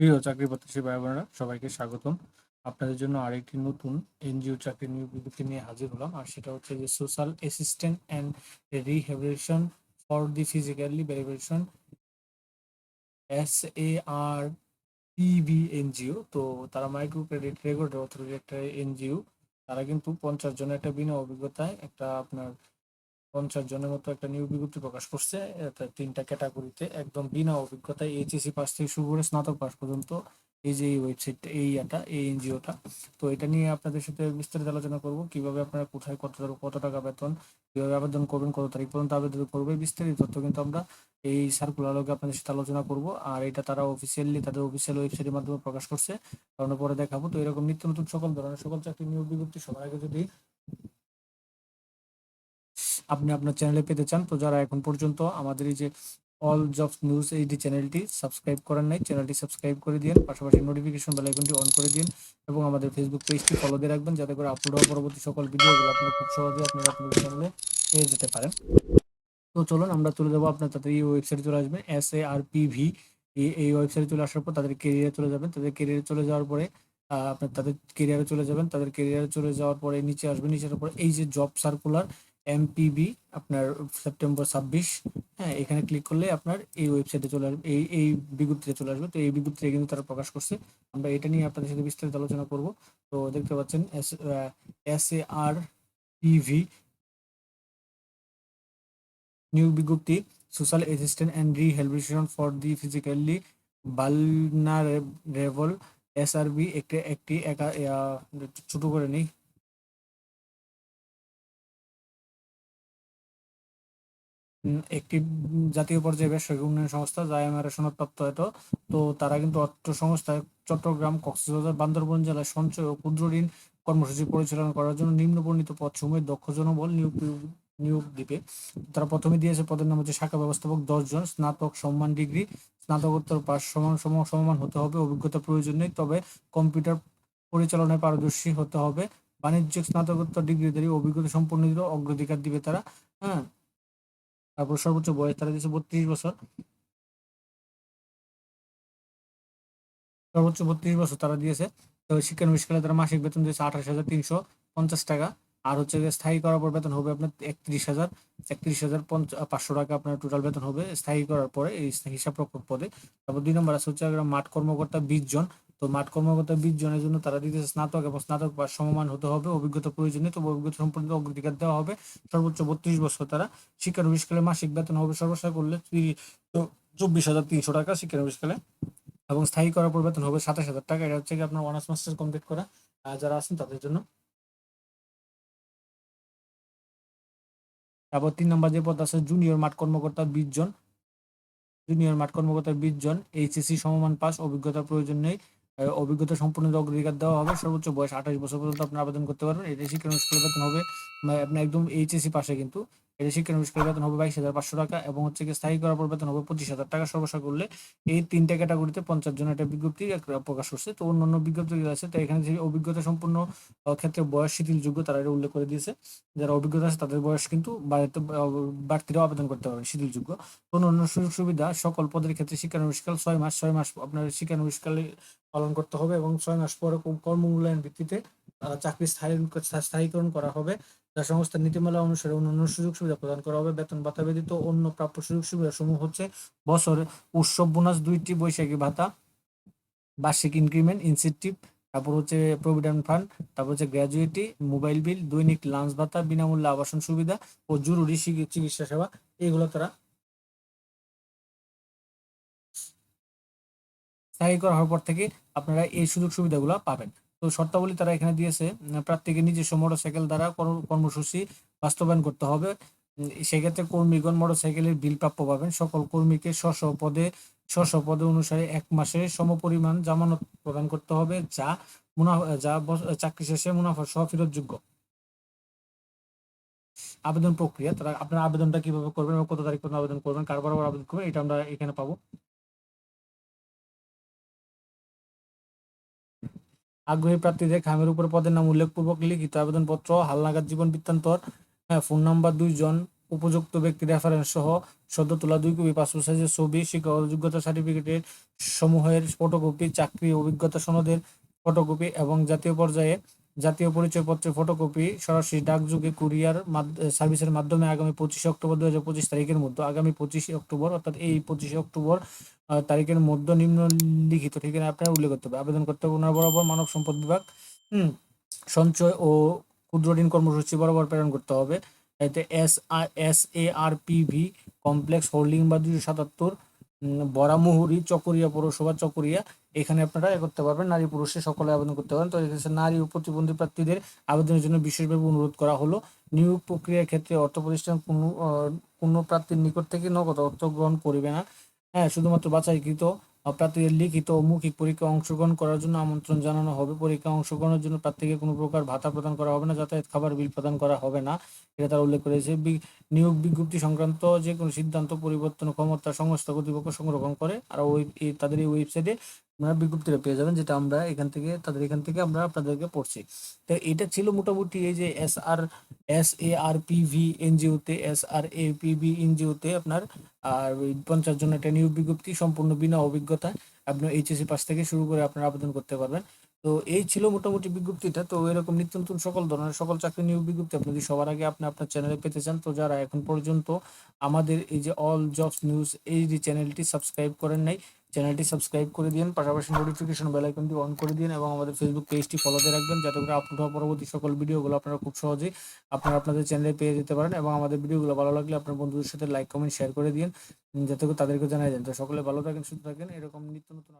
প্রিয় চাকরি প্রত্যাশী ভাই বোনেরা সবাইকে স্বাগতম। আপনাদের জন্য আরেকটি নতুন এনজিও চাকরি নিয়োগ বিজ্ঞপ্তি নিয়ে হাজির হলাম, আর সেটা হচ্ছে যে social assistant and rehabilitation for the physically verification S A R PB NGO তো তারা মাইক্রো ক্রেডিট রেগুলেটর অথরিটি একটা এনজিও তারা কিন্তু পঞ্চাশ জনের একটা বিনা অভিজ্ঞতায় একটা আপনার পঞ্চাশ জনের মতো একটা নিয়োগ বিজ্ঞপ্তি প্রকাশ করছে। তিনটা ক্যাটাগরিতে একদম বিনা অভিজ্ঞতায় এইচএসসি পাস থেকে শুরু করে স্নাতক পাস পর্যন্ত এই যে এই ওয়েবসাইটটা এই এটা এই এনজিওটা। তো এটা নিয়ে আপনাদের সাথে বিস্তারিত আলোচনা করব। কীভাবে আপনারা কোথায় কত কত টাকা বেতন, কীভাবে আবেদন করবেন, কত তারিখ পর্যন্ত আবেদন করবে, বিস্তারিত তথ্য কিন্তু আমরা এই সার্কুলার লোকে আপনাদের সাথে আলোচনা করব। আর এটা তারা অফিসিয়ালি তাদের অফিসিয়াল ওয়েবসাইটের মাধ্যমে প্রকাশ করছে। কারণ পরে দেখাবো। তো এরকম নিত্য নতুন সকল ধরনের সকল চাকরি নিয়োগ বিজ্ঞপ্তি সবার আগে যদি আপনি আপনার চ্যানেলে পেতে চান, তো যারা এখন পর্যন্ত আমাদের এই যে অল জবস নিউজ এইটি চ্যানেলটি সাবস্ক্রাইব করেন নাই চ্যানেলটি সাবস্ক্রাইব করে দিন পাশাপাশি নোটিফিকেশন বেল আইকনটি অন করে দিন এবং আমাদের ফেসবুক পেজটি ফলো দিয়ে রাখবেন, যাতে করে আপলোড হওয়া পরবর্তী সকল ভিডিওগুলো আপনারা খুব সহজে আপনারা আপনাদের চ্যানেলে পেয়ে যেতে পারেন। তো চলুন আমরা চলে যাব আপনার তাদের এই ওয়েবসাইটে চলে আসবেন S A R P V এই ওয়েবসাইটে চলে আসার পর তাদের কেরিয়ারে চলে যাবেন, তাদের কেরিয়ারে চলে যাওয়ার পরে আপনার তাদের কেরিয়ারে চলে যাবেন, তাদের কেরিয়ারে চলে যাওয়ার পরে নিচে আসবেন, নিচে আসার পরে এই যে জব সার্কুলার এমপিবি আপনার সেপ্টেম্বর ছাব্বিশ। হ্যাঁ এখানে ক্লিক করলে আপনার এই ওয়েবসাইটে চলে আসবে এই এই বিজ্ঞপ্তিতে চলে আসবে। তো এই বিজ্ঞপ্তিতে কিন্তু তারা প্রকাশ করছে। আমরা এটা নিয়ে আপনাদের সাথে বিস্তারিত আলোচনা করব। তো দেখতে পাচ্ছেন, S S A R PV নিয়োগ বিজ্ঞপ্তি social assistant and rehabilitation for the physically vulnerable SRB একটি একটি একা ছোট করে নেই। একটি জাতীয় পর্যায়ে বেসরকারি উন্নয়ন সংস্থা যা এমআরএ সনদপ্রাপ্ত হয়তো তো তারা কিন্তু অর্থ সংস্থা চট্টগ্রাম, কক্সবাজার, বান্দরবান জেলায় সঞ্চয় ও ক্ষুদ্র ঋণ কর্মসূচি পরিচালনা করার জন্য নিম্ন বর্ণিত পদসমূহে দক্ষ জনবল নিয়োগ নিয়োগ দিবে। তারা প্রথমে দিয়েছে পদের নাম হচ্ছে শাখা ব্যবস্থাপক দশ জন, স্নাতক সম্মান ডিগ্রি, স্নাতকোত্তর পাস সমান, সম- সমমান হতে হবে, অভিজ্ঞতা প্রয়োজন নেই, তবে কম্পিউটার পরিচালনায় পারদর্শী হতে হবে। বাণিজ্যিক স্নাতকোত্তর ডিগ্রিধারী অভিজ্ঞতা সম্পন্নদের অগ্রাধিকার দিবে তারা হ্যাঁ। তারপর সর্বোচ্চ বয়স তারা দিয়েছে বত্রিশ বছর। সর্বোচ্চ বত্রিশ বছর তারা দিয়েছে। তো শিক্ষানবিষ্কালে তারা মাসিক বেতন দিয়েছে আঠাশ হাজার তিনশো পঞ্চাশ টাকা। আর হচ্ছে যে স্থায়ী করার পর বেতন হবে আপনার একত্রিশ হাজার। একত্রিশ হাজার পাঁচশো টাকা আপনার টোটাল বেতন হবে। স্থায়ী করার পরে এই হিসাব রক্ষক পদে। তারপর দুই নম্বর আছে হচ্ছে মাঠ কর্মকর্তা বিশ জন। তো মাঠ কর্মকর্তা বিশ জনের জন্য তারা দিতেছে স্নাতক এবং স্নাতক পাস সমমান হতে হবে, অভিজ্ঞতা প্রয়োজনীয়, তবে অভিজ্ঞতা সম্পর্কিত অগ্রাধিকার দেওয়া হবে। সর্বোচ্চ বত্রিশ বছর তারা শিক্ষানবিষ্কালে মাসিক বেতন হবে সর্বশেষ করলে চব্বিশ হাজার তিনশো টাকা শিক্ষানবিষ্কালে এবং স্থায়ী করার পর বেতন হবে সাতাশ হাজার টাকা। এটা হচ্ছে কি আপনার অনার্স মাস্টার্স কমপ্লিট করা। যারা আছেন তাদের জন্য। তারপর তিন নম্বর যে পদ আছে জুনিয়র মাঠ কর্মকর্তা বিশ জন। জুনিয়র মাঠ কর্মকর্তা বিশ জন এইচএসসি সমমান পাস অভিজ্ঞতার প্রয়োজন নেই। অভিজ্ঞতা সম্পূর্ণ অগ্রাধিকার দেওয়া হবে, সর্বোচ্চ বয়স আঠাশ বছর পর্যন্ত আপনি আবেদন করতে পারবেন। এটাই শিক্ষা অনুষ্ঠানের বেতন হবে। আপনি একদম এইচএসসি পাশে কিন্তু। এটা শিক্ষানুষ্ঠানের বেতন হবে বাইশ হাজার পাঁচশো টাকা এবং হচ্ছে কি স্থায়ী করার পর বেতন হবে পঁচিশ হাজার টাকা। সর্বসা করলে এই তিনটা ক্যাটাগরিতে পঞ্চাশ জন একটা বিজ্ঞপ্তি প্রকাশ করছে। তো অন্যান্য বিজ্ঞপ্তি আছে তো এখানে যে অভিজ্ঞতা সম্পূর্ণ ক্ষেত্রে বয়স শিথিলযোগ্য তারা এটা উল্লেখ করে দিয়েছে। যারা অভিজ্ঞতা আছে তাদের বয়স কিন্তু বাড়িতে বাড়তিরাও আবেদন করতে পারবে শিথিলযোগ্য। অন্য অন্য সুযোগ সুবিধা, সকল পদের ক্ষেত্রে শিক্ষানবিষ্কাল ছয় মাস ছয় মাস আপনার শিক্ষা শিক্ষানবিষ্কালে পালন করতে হবে এবং ছয় মাস পরে কর্ম- কর্ম মূল্যায়ন ভিত্তিতে চাকরি স্থায়ী, স্থায়ীকরণ করা হবে। যা সংস্থার নীতিমালা অনুসারে অন্যান্য সুযোগ সুবিধা প্রদান করা হবে। বেতন ভাতা ব্যতীত অন্য প্রাপ্য সুযোগ সুবিধা সমূহ হচ্ছে বছরে উৎসব বোনাস, দুইটি বৈশাখী ভাতা, বার্ষিক ইনক্রিমেন্ট ইনসেন্টিভ তারপর হচ্ছে প্রভিডেন্ট ফান্ড তারপর হচ্ছে গ্র্যাজুয়েটি মোবাইল বিল দৈনিক লাঞ্চ ভাতা, বিনামূল্যে আবাসন সুবিধা ও জরুরি চিকিৎসা সেবা। এগুলো তারা স্থায়ী করা হওয়ার পর থেকে আপনারা এই সুযোগ সুবিধাগুলো পাবেন। শর্তাবলী তারা এখানে দিয়েছে প্রার্থীকে নিজস্ব মোটরসাইকেল দ্বারা কর্মসূচি বাস্তবায়ন করতে হবে। সেক্ষেত্রে কর্মীগণ মোটরসাইকেলের বিল প্রাপ্য পাবেন। সকল কর্মীকে স্ব পদে স্ব পদে অনুসারে এক মাসে সমপরিমাণ জামানত প্রদান করতে হবে, যা মুনাফা, যা চাকরি শেষে মুনাফা সহ ফেরতযোগ্য। আবেদন প্রক্রিয়া, তারা আপনার আবেদনটা কীভাবে করবেন এবং কত তারিখ পর্যন্ত আবেদন করবেন, কার বরাবর আবেদন করবেন, এটা আমরা এখানে পাবো। আগ্রহী প্রার্থীদের খামের উপর পদের নাম উল্লেখপূর্বক লিখিত আবেদনপত্র, হালনাগাদ জীবন বৃত্তান্তর হ্যাঁ ফোন নাম্বার, দুইজন উপযুক্ত ব্যক্তি রেফারেন্স সহ সদ্য তোলা দুই কপি, পাসপোর্ট সাইজের ছবি শিক্ষাগত যোগ্যতা সার্টিফিকেটের সমূহের ফটোকপি চাকরি অভিজ্ঞতা সনদের ফটোকপি এবং জাতীয় পর্যায়ে জাতীয় পরিচয়পত্রের ফটোকপি সরাসরি ডাকযোগে কুরিয়ার সার্ভিসের মাধ্যমে আগামী পঁচিশে অক্টোবর দু হাজার পঁচিশ তারিখের মধ্যে, আগামী পঁচিশে অক্টোবর, অর্থাৎ এই পঁচিশে অক্টোবর তারিখের মধ্যে নিম্নলিখিত ঠিকানা আপনার উল্লেখ করতে হবে। আবেদন করতে হবে ওনার বরাবর, মানব সম্পদ বিভাগ সঞ্চয় ও ক্ষুদ্র ঋণ কর্মসূচি বরাবর প্রেরণ করতে হবে। এতে S I S A R P V complex, holding বা দুশো সাতাত্তর বরামুহুরি, চকরিয়া পৌরসভা, চকরিয়া এখানে আপনারা এ করতে পারবেন। নারী পুরুষে সকলে আবেদন করতে পারেন। তো এক্ষেত্রে নারী ও প্রতিবন্ধী প্রার্থীদের আবেদনের জন্য বিশেষভাবে অনুরোধ করা হলো। নিয়োগ প্রক্রিয়ার ক্ষেত্রে অর্থ প্রতিষ্ঠান কোনো কোনো প্রার্থীর নিকট থেকে নগদ অর্থ গ্রহণ করবে না। হ্যাঁ শুধুমাত্র বাছাইকৃত প্রার্থীদের লিখিত ও মৌখিক পরীক্ষা অংশগ্রহণ করার জন্য আমন্ত্রণ জানানো হবে। পরীক্ষা অংশগ্রহণের জন্য প্রার্থীকে কোনো প্রকার ভাতা প্রদান করা হবে না। যাতায়াত, খাবার বিল প্রদান করা হবে না। এটা তারা উল্লেখ করেছে। নিয়োগ বিজ্ঞপ্তি সংক্রান্ত যে কোনো সিদ্ধান্ত, পরিবর্তন, ক্ষমতা, সংস্থা কর্তৃপক্ষ সংরক্ষণ করে। আর ওই তাদের এই ওয়েবসাইটে আপনারা বিজ্ঞপ্তিটা পেয়ে যাবেন, যেটা আমরা এখান থেকে, তাদের এখান থেকে আমরা আপনাদেরকে পড়ছি। তো এটা ছিল মোটামুটি এই যে S R S A R P V এনজিওতে S R A P V এনজিওতে আপনার, আর পঞ্চাশ জন একটা নিয়োগ বিজ্ঞপ্তি সম্পূর্ণ বিনা অভিজ্ঞতা আপনার এইচএসসি পাস থেকে শুরু করে আপনারা আবেদন করতে পারবেন। তো এই ছিল মোটামুটি বিজ্ঞপ্তিটা। তো এরকম নিত্য নতুন সকল ধরনের সকল চাকরি নিয়োগ বিজ্ঞপ্তি আপনি যদি সবার আগে আপনি আপনার চ্যানেলে পেতে চান, তো যারা এখন পর্যন্ত আমাদের এই যে অল জবস নিউজ এই যে চ্যানেলটি সাবস্ক্রাইব করেন নাই চ্যানেলটি সাবস্ক্রাইব করে দিন, পাশাপাশি নোটিফিকেশন বেল আইকনটি অন করে দিন এবং আমাদের ফেসবুক পেজটি ফলোতে রাখবেন যাতে করে আপলোড হওয়া পরবর্তী সকল ভিডিওগুলো আপনারা খুব সহজেই আপনারা আপনাদের চ্যানেলে পেয়ে যেতে পারেন এবং আমাদের ভিডিওগুলো ভালো লাগলে আপনার বন্ধুদের সাথে লাইক কমেন্ট শেয়ার করে দিন, যাতে করে তাদেরকে জানাই দেন তো সকলে ভালো থাকেন, সুস্থ থাকেন, এরকম নিত্য নতুন